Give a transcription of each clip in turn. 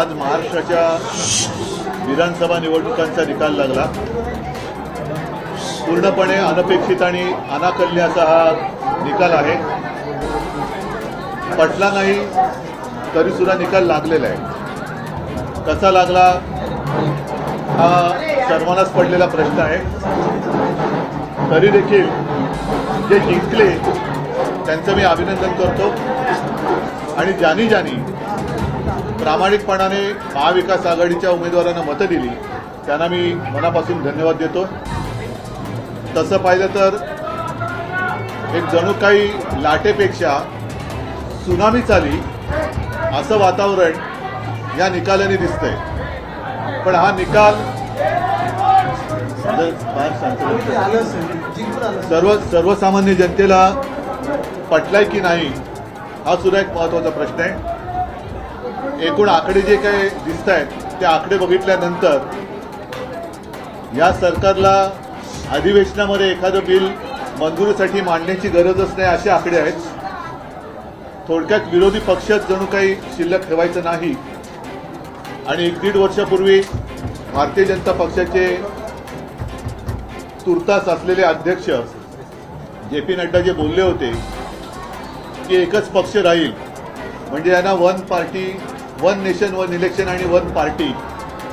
आज महाराष्ट्राच्या विधानसभा निवडणुकांचा निकाल लागला. पूर्णपणे अनपेक्षित आणि अनाकल्याचा हा निकाल आहे. पटला नाही तरीसुद्धा निकाल लागलेला आहे. कसा लागला हा सर्वांनाच पडलेला प्रश्न आहे. तरी देखील जे जिंकले त्यांचं मी अभिनंदन करतो. आणि ज्यानी ज्यानी प्रामाणिकपणाने महाविकास आघाडीच्या उमेदवारांना मतं दिली त्यांना मी मनापासून धन्यवाद देतो तसं पाहिलं तर एक जणू काही लाटेपेक्षा सुनामीच आली असं वातावरण या निकालाने दिसतंय. पण हा निकाल सर्व सर्वसामान्य जनतेला पटलाय की नाही हा सुद्धा एक महत्त्वाचा प्रश्न आहे. एकूण आकडे जे काही दिसत आहेत ते आकडे बघितल्यानंतर या सरकारला अधिवेशनामध्ये एखादं बिल मंजुरीसाठी मांडण्याची गरजच नाही असे आकडे आहेत. थोडक्यात विरोधी पक्षच जणू काही शिल्लक ठेवायचं नाही. आणि एक दीड वर्षापूर्वी भारतीय जनता पक्षाचे तुर्तास असलेले अध्यक्ष जे पी नड्डा जे बोलले होते की एकच पक्ष राहील म्हणजे यांना one party one nation one election आणि वन पार्टी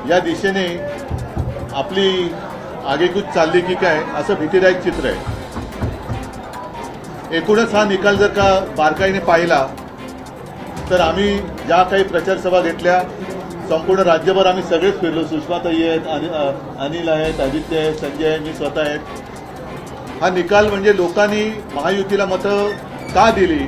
या दिशेने आपली आगेकूच चालली की काय असं भीतीदायक चित्र आहे. एकूणच हा निकाल जर का बारकाईने पाहिला तर आम्ही ज्या काही प्रचारसभा घेतल्या संपूर्ण राज्यभर आम्ही सगळेच फिरलो. सुषमाताई आहेत अनि- अनिल आहेत आदित्य आहेत संजय आहे मी स्वतः आहेत. हा निकाल म्हणजे लोकांनी महायुतीला मतं का दिली?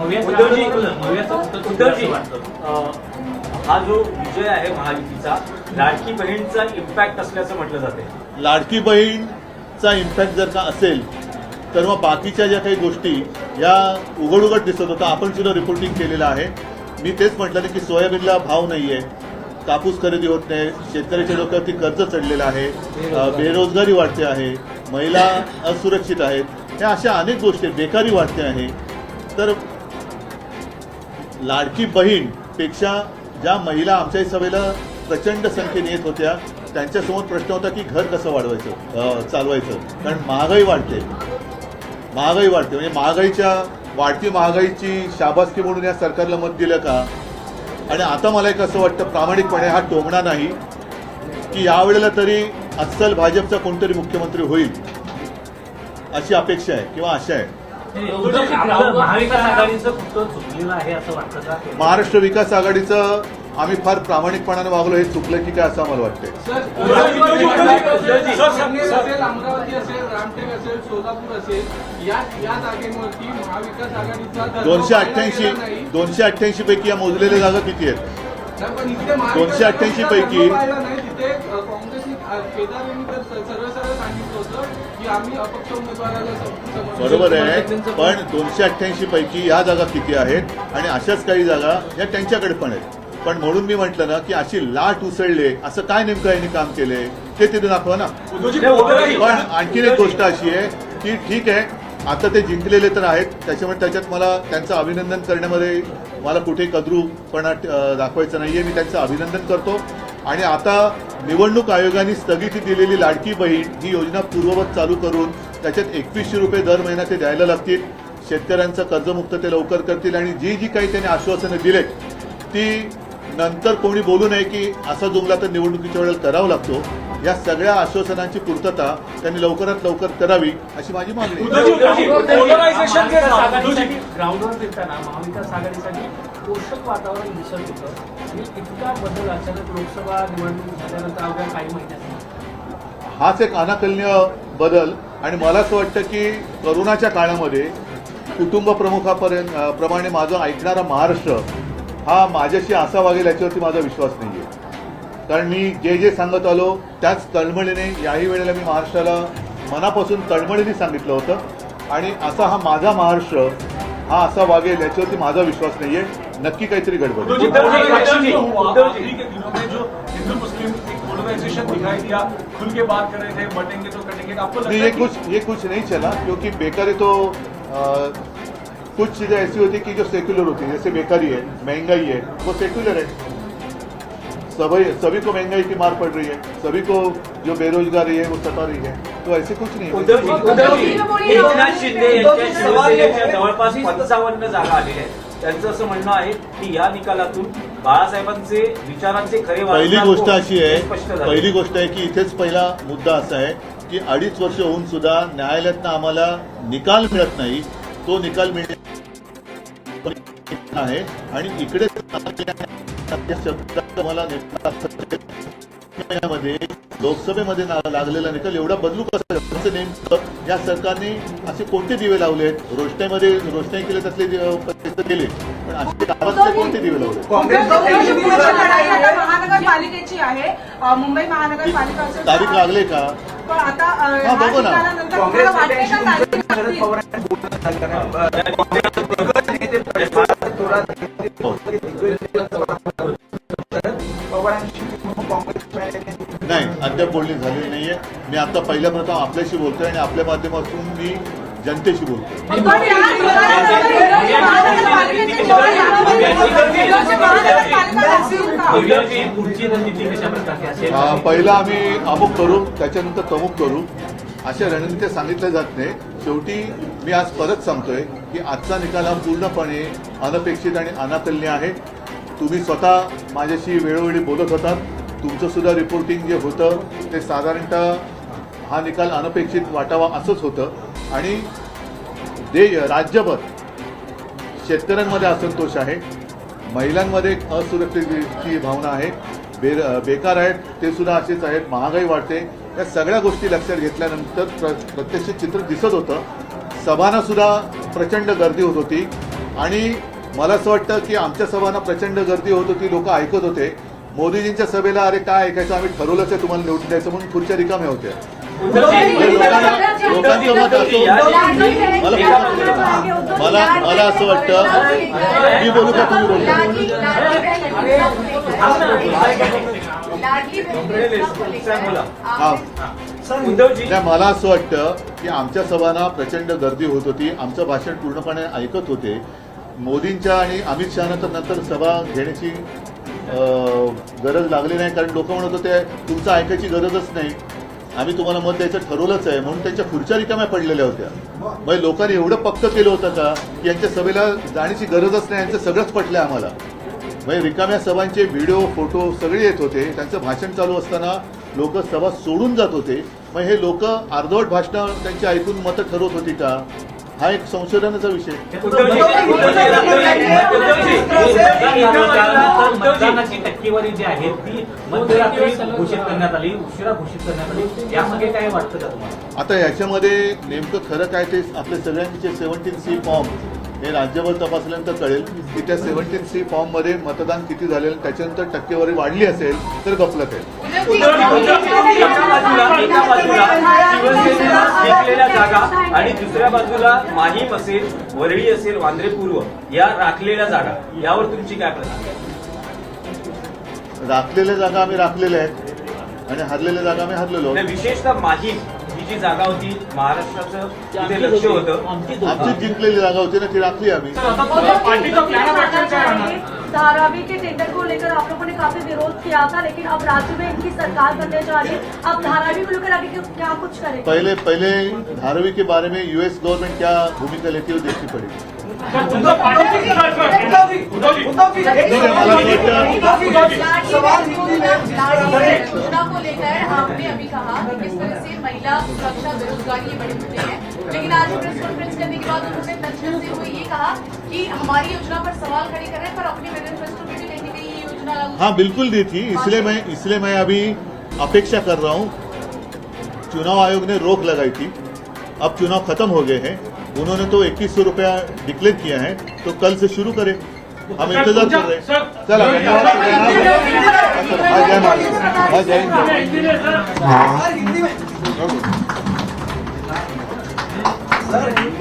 उद्धवजी उद्धवजी हा जो विजय आहे महायुतीचा लाडकी बहीणचा इम्पॅक्ट असल्याचं म्हटलं जाते. लाडकी बहीणचा इम्पॅक्ट जर का असेल तर मग बाकीच्या ज्या काही गोष्टी या उघड उघड दिसत होता आपण सुद्धा रिपोर्टिंग केलेलं आहे. मी तेच म्हटलं की सोयाबीनला भाव नाही आहे कापूस खरेदी होत नाही शेतकऱ्याच्या डोक्यावरती कर्ज चढलेलं आहे बेरोजगारी. वाढते आहे महिला असुरक्षित आहेत ह्या अशा अनेक गोष्टी. बेकारी वाढते आहे. तर लाडकी बहीणपेक्षा ज्या महिला आमच्या सभेला प्रचंड संख्येने येत होत्या त्यांच्यासमोर प्रश्न होता की घर कसं वाढवायचं चालवायचं. कारण महागाई वाढते. महागाई वाढते. म्हणजे महागाईच्या वाढती महागाईची शाबासकी म्हणून या सरकारला मत दिलं का? आणि आता मला एक असं वाटतं प्रामाणिकपणे हा टोमणा नाही की यावेळेला तरी अस्सल भाजपचा कोणतरी मुख्यमंत्री होईल अशी अपेक्षा आहे किंवा आशा आहे. महाविकास आघाडीचं चुकलेलं आहे असं वाटतं का महाराष्ट्र विकास आघाडीचं आम्ही फार प्रामाणिकपणाने वागलो हे चुकलं की काय असं आम्हाला वाटतंय. अमरावती असेल रामटेक असेल सोलापूर असेल या या जागेवरती महाविकास आघाडीचा दोनशे अठ्ठ्याऐंशी दोनशे अठ्ठ्याऐंशी पैकी या मोजलेल्या जागा किती आहेत? दोनशे अठ्ठ्याऐंशी पैकी- काँग्रेसने केदार यांनी तर बरोबर. आहे पण दोनशे अठ्ठ्याऐंशी पैकी या जागा किती आहेत? आणि अशाच काही जागा या त्यांच्याकडे पण आहेत. पण म्हणून मी म्हटलं ना की अशी लाट उसळले असं काय नेमकं यांनी काम केलंय ते तिथे दाखवा ना. पण आणखीन एक गोष्ट अशी आहे की ठीक आहे आता ते जिंकलेले तर आहेत त्याच्यामुळे त्याच्यात मला त्यांचं अभिनंदन करण्यामध्ये मला कुठे कद्रूपणा दाखवायचं नाहीये मी त्यांचं अभिनंदन करतो. आणि आता निवडणूक आयोगाने स्थगिती दिलेली लाडकी बहीण ही योजना पूर्ववत चालू करून त्याच्यात एकवीसशे रुपये दर महिना ते द्यायला लागतील. शेतकऱ्यांचं कर्जमुक्त ते लवकर करतील आणि जी जी काही त्यांनी आश्वासनं दिलेत ती नंतर कोणी बोलू नये की असा जुमला तर निवडणुकीच्या वेळेला करावा लागतो. या सगळ्या आश्वासनांची पूर्तता त्यांनी लवकरात लवकर करावी अशी माझी मागणी ग्राउंडवर फिरताना महाविकास आघाडीसाठी पोषक वातावरण दिसत होतं. आणि इतका बदल अचानक लोकसभा निवडणूक झाल्यानंतर अवघ्या काही महिन्यात हाच एक अनाकलनीय बदल. आणि मला असं वाटतं की करोनाच्या काळामध्ये कुटुंब प्रमुखापर्यंत प्रमाणे माझं ऐकणारा महाराष्ट्र हा माझ्याशी असा वागेल याच्यावरती माझा विश्वास नाही आहे कारण मी जे जे सांगत आलो त्याच तळमळीने याही वेळेला मी महाराष्ट्राला मनापासून तळमळीने सांगितलं होतं. आणि असा हा माझा महाराष्ट्र हा असा वागेल याच्यावरती माझा विश्वास नाही आहे नक्की काहीतरी गडबड आहे. उद्धवजी, उद्धवजी, polarization उद्धवजी, जो. हुआ, उद्धवजी। अभी के दिनों में जो हिंदू मुस्लिम एक दिखाई दिया खुल के बात कर रहे थे बटेंगे तो कटेंगे आपको लगता नहीं ये कुछ ये कुछ नहीं चला क्योंकि बेकारी तो आ, कुछ चीज़ें ऐसी होती कि जो सेक्युलर होती है जैसे बेकारी है महँगाई है वो सेक्युलर है। सभी सभी को महँगाई की मार पड़ रही है सभी को जो बेरोजगारी है वो सता रही है तो ऐसे कुछ नहीं है। उद्धवजी उद्धवजी एकनाथ शिंदे यांच्या शिवसेनेच्या जवळपास पंचावन्न जागा आलेल्या आहेत. त्यांचं असं म्हणणं आहे की या निकालातून बाळासाहेबांचे विचारांचे खरे पहिली गोष्ट अशी आहे. पहिली गोष्ट आहे की इथेच पहिला मुद्दा असा आहे की अडीच वर्ष होऊन सुद्धा न्यायालयातनं आम्हाला निकाल मिळत नाही तो निकाल मिळणे आहे आणि इकडे शब्दात मला मध्ये लोकसभेमध्ये लागलेला निकाल एवढा बदलू कसा नेमकं या सरकारने असे कोणते दिवे लावले आहेत? रोषणाईमध्ये रोषणाई केले त्यातले पैसे गेले पण असे गावातले कोणते दिवे लावले लढाई आता महानगरपालिकेची आहे. मुंबई महानगरपालिका तारीख लागले का? पण आता हा, हा बघू ना. निकालानंतर अद्याप बोलणी झालेली नाहीये मी आता पहिल्या प्रथम आपल्याशी बोलतोय आणि आपल्या माध्यमातून मी जनतेशी बोलतोय रणनीती अं, पहिला आम्ही अमुक करू त्याच्यानंतर तमुक करू अशा रणनीत्या सांगितल्या जात नाही शेवटी मी आज परत सांगतोय की आजचा निकाल हा पूर्णपणे अनपेक्षित आणि अनाकलनीय आहे तुम्ही स्वतः माझ्याशी वेळोवेळी बोलत होतात तुमचं सुद्धा रिपोर्टिंग जे होतं ते साधारणतः हा निकाल अनपेक्षित वाटावा असंच होतं. आणि दे राज्यभर शेतकऱ्यांमध्ये असंतोष आहे. महिलांमध्ये एक असुरक्षिततेची भावना आहे. बे बेकार आहेत ते सुद्धा असेच आहेत महागाई वाढते. या सगळ्या गोष्टी लक्षात घेतल्यानंतर प्र प्रत्यक्ष चित्र दिसत होतं. सभांनासुद्धा प्रचंड गर्दी होत होती. आणि मला असं वाटतं की आमच्या सभांना प्रचंड गर्दी होत होती लोक ऐकत होते. मोदीजींच्या सभेला अरे काय ऐकायचं आम्ही ठरवलंच आहे तुम्हाला निवडून द्यायचं म्हणून खुर्च्या रिकाम्या होत्या मला मला असं वाटतं मी बोलू का तुम्ही बोलू. हा मला असं वाटतं की आमच्या सभांना प्रचंड गर्दी होत होती आमचं भाषण पूर्णपणे ऐकत होते मोदींच्या आणि अमित शहानं तर नंतर सभा घेण्याची गरज लागली नाही कारण लोक म्हणत होते तुमचं ऐकायची गरजच नाही. आम्ही तुम्हाला मत द्यायचं ठरवलंच आहे म्हणून त्यांच्या खुर्च्या रिकाम्या पडलेल्या होत्या. मग लोकांनी एवढं पक्क केलं होतं का की यांच्या सभेला जाण्याची गरजच नाही यांचं सगळंच पटलं आम्हाला. म्हणजे रिकाम्या सभांचे व्हिडिओ फोटो सगळे येत होते त्यांचं भाषण चालू असताना लोक सभा सोडून जात होते. मग हे लोक अर्धवट भाषणं त्यांची ऐकून मतं ठरवत होती का? हा एक संशोधनाचा विषय. मतदानाची टक्केवारी जी आहे ती मध्यरात्री घोषित करण्यात आली उशिरा घोषित करण्यात आली. यामागे काय वाटतं का तुम्हाला? आता याच्यामध्ये नेमकं खरं काय ते आपले सगळ्यांचे सेव्हन्टीन सी फॉर्म हे राज्यभर तपासल्यानंतर कळेल की त्या सेव्हन्टीन सी फॉर्ममध्ये मतदान किती झालेलं त्याच्यानंतर टक्केवारी वाढली असेल तर गफलत आहे. आणि दुसऱ्या बाजूला माहीम असेल वरळी असेल वांद्रे पूर्व या राखलेल्या जागा. यावर तुमची काय प्रतिक्रिया राखलेल्या जागा आम्ही राखलेल्या आहेत आणि हरलेल्या जागा आम्ही हरलेलो विशेषतः माहीम. जी जागा होती महाराष्ट्राचं. तिथे लक्ष होतं. आमची जिंकलेली जागा होती ना ती राखली आम्ही? धारावी के टेंडर को लेकर आप लोगों ने काफ़ी विरोध किया था लेकिन अब राज्य में इनकी सरकार बनने जा रही है अब धारावी को लेकर आगे क्यों- क्या कुछ करें पहले पहले धारावी के बारे में यूएस गवर्नमेंट क्या भूमिका लेती है वो देखनी पड़ेगी को लेकर आपने अभी कहा कि किस तरह से महिला सुरक्षा बेरोजगारी ये बड़े मुद्दे हैं लेकिन आज प्रेस कॉन्फ्रेंस करने के बाद उन्होंने तथ्य से हुए ये कहा कि हमारी योजना पर सवाल खड़े कर रहे हैं पर अपने मैनिफेस्टो हाँ बिल्कुल दी थी इसलिए मैं इसलिए मैं अभी अपेक्षा कर रहा हूँ चुनाव आयोग ने रोक लगाई थी अब चुनाव खत्म हो गए हैं उन्होंने तो इक्कीस सौ रुपया डिक्लेयर किया है तो कल से शुरू करें हम इंतज़ार कर रहे हैं चला धन्यवाद हाँ, जय महाराष्ट्र हाँ, जय सर, हिंदी में